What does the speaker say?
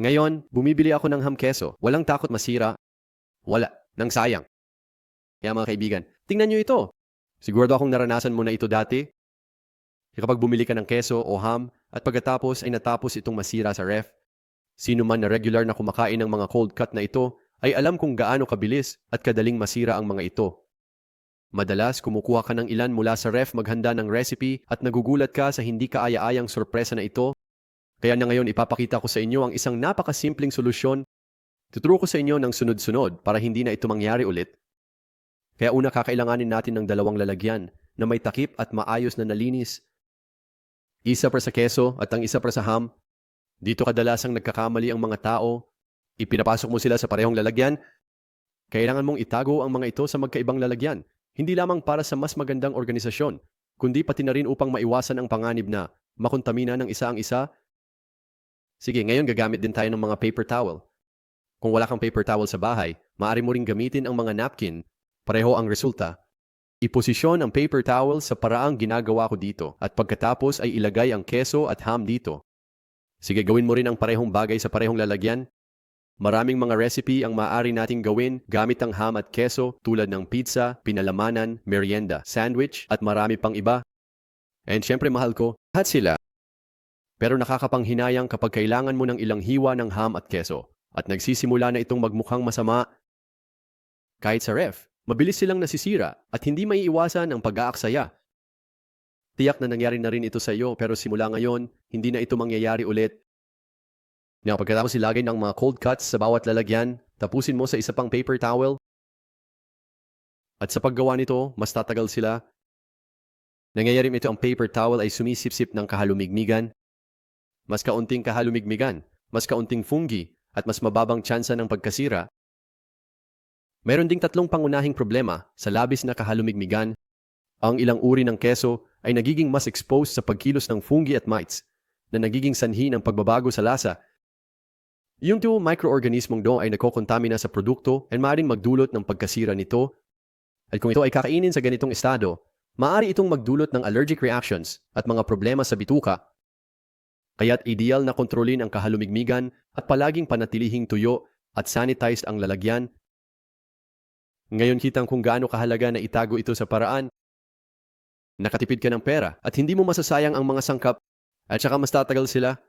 Ngayon, bumibili ako ng ham keso. Walang takot masira. Wala. Nang sayang. Kaya mga kaibigan, tingnan nyo ito. Sigurado akong naranasan mo na ito dati. Kapag bumili ka ng keso o ham at pagkatapos ay natapos itong masira sa ref, sino man na regular na kumakain ng mga cold cut na ito ay alam kung gaano kabilis at kadaling masira ang mga ito. Madalas, kumukuha ka ng ilan mula sa ref maghanda ng recipe at nagugulat ka sa hindi kaaya-ayang sorpresa na ito. Kaya na ngayon ipapakita ko sa inyo ang isang napakasimpleng solusyon. Tuturo ko sa inyo ng sunod-sunod para hindi na ito mangyari ulit. Kaya una kakailanganin natin ng dalawang lalagyan na may takip at maayos na nalinis. Isa para sa keso at ang isa para sa ham. Dito kadalasang nagkakamali ang mga tao. Ipinapasok mo sila sa parehong lalagyan. Kailangan mong itago ang mga ito sa magkaibang lalagyan. Hindi lamang para sa mas magandang organisasyon, kundi pati na rin upang maiwasan ang panganib na makontamina ng isa ang isa. Sige, ngayon gagamit din tayo ng mga paper towel. Kung wala kang paper towel sa bahay, maaari mo ring gamitin ang mga napkin. Pareho ang resulta. Iposisyon ang paper towel sa paraang ginagawa ko dito at pagkatapos ay ilagay ang keso at ham dito. Sige, gawin mo rin ang parehong bagay sa parehong lalagyan. Maraming mga recipe ang maaari nating gawin gamit ang ham at keso tulad ng pizza, pinalamanan, merienda, sandwich at marami pang iba. And syempre mahal ko, lahat sila. Pero nakakapanghinayang kapag kailangan mo ng ilang hiwa ng ham at keso at nagsisimula na itong magmukhang masama. Kahit sa ref, mabilis silang nasisira at hindi maiiwasan ang pag-aaksaya. Tiyak na nangyari na rin ito sa iyo pero simula ngayon, hindi na ito mangyayari ulit. Nga pagkatapos ilagay ng mga cold cuts sa bawat lalagyan, tapusin mo sa isa pang paper towel. At sa paggawa nito, mas tatagal sila. Nangyayari ito ang paper towel ay sumisipsip ng kahalumigmigan. Mas kaunting kahalumigmigan, mas kaunting fungi, at mas mababang tsansa ng pagkasira. Meron ding tatlong pangunahing problema sa labis na kahalumigmigan. Ang ilang uri ng keso ay nagiging mas exposed sa pagkilos ng fungi at mites na nagiging sanhi ng pagbabago sa lasa yung two microorganismong do ay nakokontamina sa produkto at maaaring magdulot ng pagkasira nito. At kung ito ay kakainin sa ganitong estado, maaari itong magdulot ng allergic reactions at mga problema sa bituka. Kaya't ideal na kontrolin ang kahalumigmigan at palaging panatilihing tuyo at sanitized ang lalagyan. Ngayon kitang kung gaano kahalaga na itago ito sa paraan. Nakatipid ka ng pera at hindi mo masasayang ang mga sangkap at saka mas tatagal sila